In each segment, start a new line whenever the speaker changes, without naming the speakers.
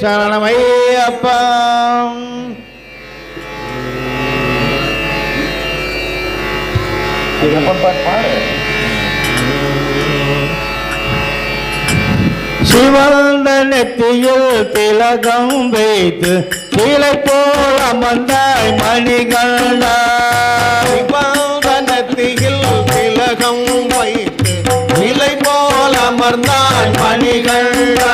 சரணமையப்பா சிவந்த நெத்தியில் திலகம் வைத்து கீழே போல அமர்ந்தாய் மணிகண்டா.
போல் அமர்ந்தாய் மணிகண்டா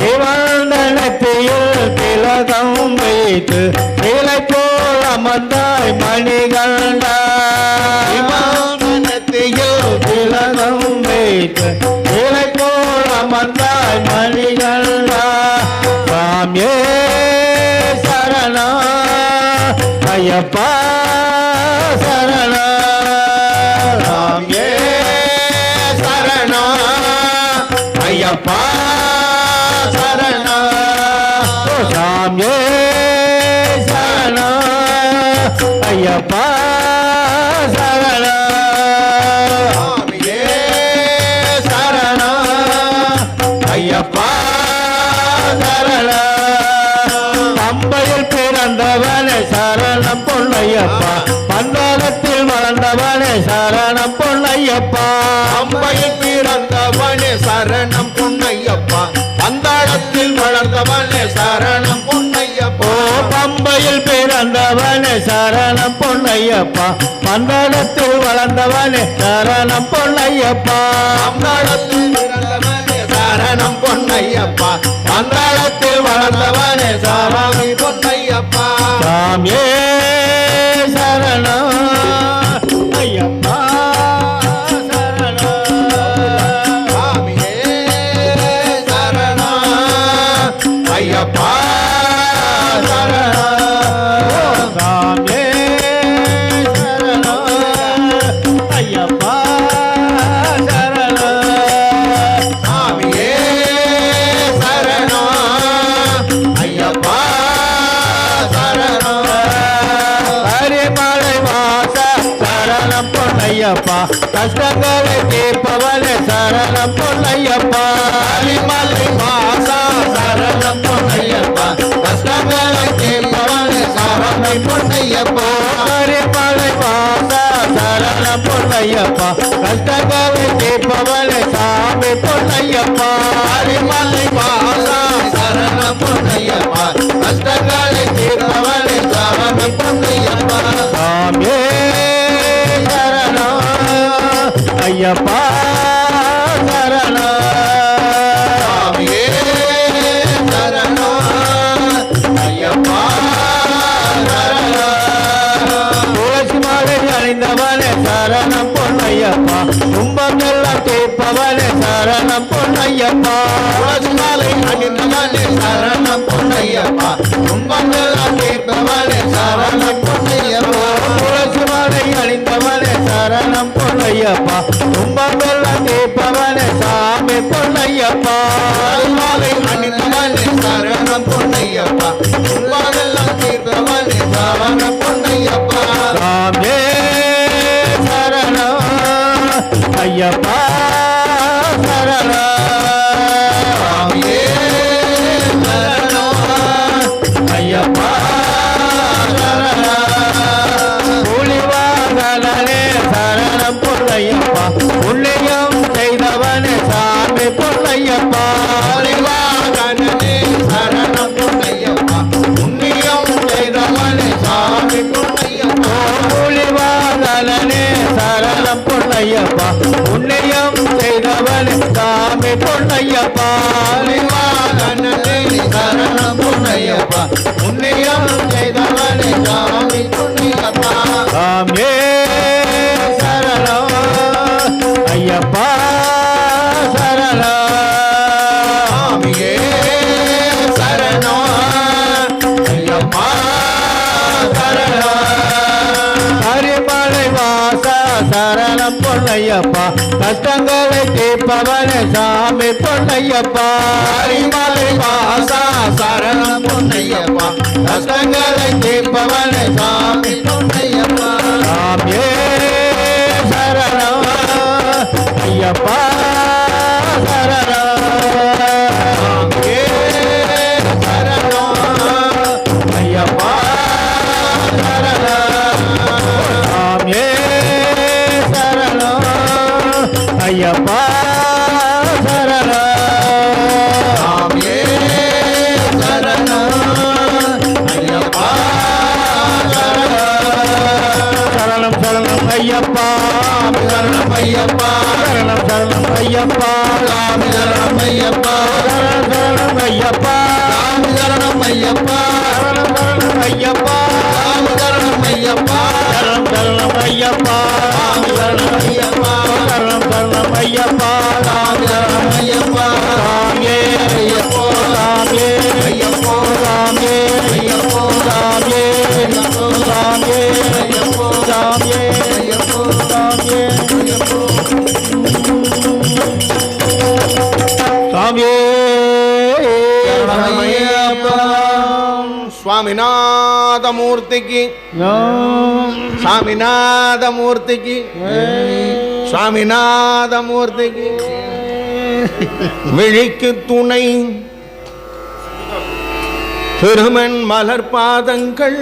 சிவந்த நெத்தியில் திலகம் வைத்து கீழே போல் அமர்ந்தாய் மணிகண்டா
சிவாதனத்தில்
திலகம் வைத்து கீழே போல் அமர்ந்தாய் மணிகண்டா சாமியே சரணா ஐயப்பா சரணா.
சாமியே சரணா. ஐயப்பா சரணா.
சாமியே சரணா. ஐயப்பா சரணா.
சாமியே சரணா. ஐயப்பா சரணா.
பம்பையில் பிறந்தவனே சரணம் பொன்னையப்பா. பந்தாரத்தில் வளர்ந்தவனே சரணம் பொன்னையப்பா.
அம்பையில் பிறந்தவனே சரணம் பொன்னையப்பா. பந்தாளத்தில் வளர்ந்தவனே சரணம் பொன்னையப்பா.
பம்பையில் பிறந்தவனே சரணம் பொன்னையப்பா. பந்தாரத்தில் வளர்ந்தவனே சரணம் பொன்னையப்பா.
பந்தாளத்தில் பிறந்தவனே சரணம் பொன்னையப்பா. பந்தாளத்தில் சரணம் பொன்னையப்பா.
கஷ்டங்களை தீர்ப்பவனே சரணம் பொன்னையப்பா.
அலிமலை மாசா சரணம் பொன்னையப்பா. கஷ்டங்களை கேட்பவனே சரணம் பொன்னையப்பா.
அரிமலை மாசா சரணம் பொன்னையப்பா. கஷ்டங்களை தீர்ப்பவனே சாமி பொன்னையப்பா.
அரிமலை மாசா சரணம் பொன்னையப்பா. கஷ்டங்களை
ஐயப்பா
சரணா.
மாலை அணிந்தவனே சரணம் பொன்னையப்பா துன்பம் எல்லாம் தீர்ப்பவனே சரணம் பொன்னையப்பா
துளசிமாலை அணிந்தவனே சரணம் பொன்னையப்பா துன்பங்களால் தீர்ப்பவனே சரணம் பொன்னையப்பா.
துன்பம் எல்லாம் தீர்ப்பவனே சாமி பொன்னையப்பா.
துளசிமாலை அணிந்தவனே சரணம் பொன்னையப்பா. துன்பங்களால் தீர்ப்பவனே சரணம் பொன்னையப்பா.
சாமியே சரணம். ஐயப்பா. பொன்னையப்பா புண்ணியம் செய்தவனே சாமி பொன்னையப்பா சாமியே சரணம். ஐயப்பா. சரணம்.
சாமியே சரணம். ஐயப்பா. சரணம்.
அரிமலை வாச சரணம் பொன்னையப்பா. கஷ்டங்களை தீர்ப்பவன சாமி பொன்னையப்பா.
மலை வாசா சரணம் பொன்னையப்பா. கஷ்டங்களை தீர்ப்பவன சாமி பொன்னையப்பா.
சாமியே சரணம் ஐயப்பா.
ஐயப்பா
சரணா. ஐயப்பா சரணம்
ஐயப்பா.
சரணம் சரணம் ஐயப்பா.
சரணம் ஐயப்பா. சுவாமிநாதமூர்த்திக்கு. சாமிநாதமூர்த்திக்கு சுவாமிநாதமூர்த்திக்கு. விழிக்கு துணை. திருமன் மலர்பாதங்கள்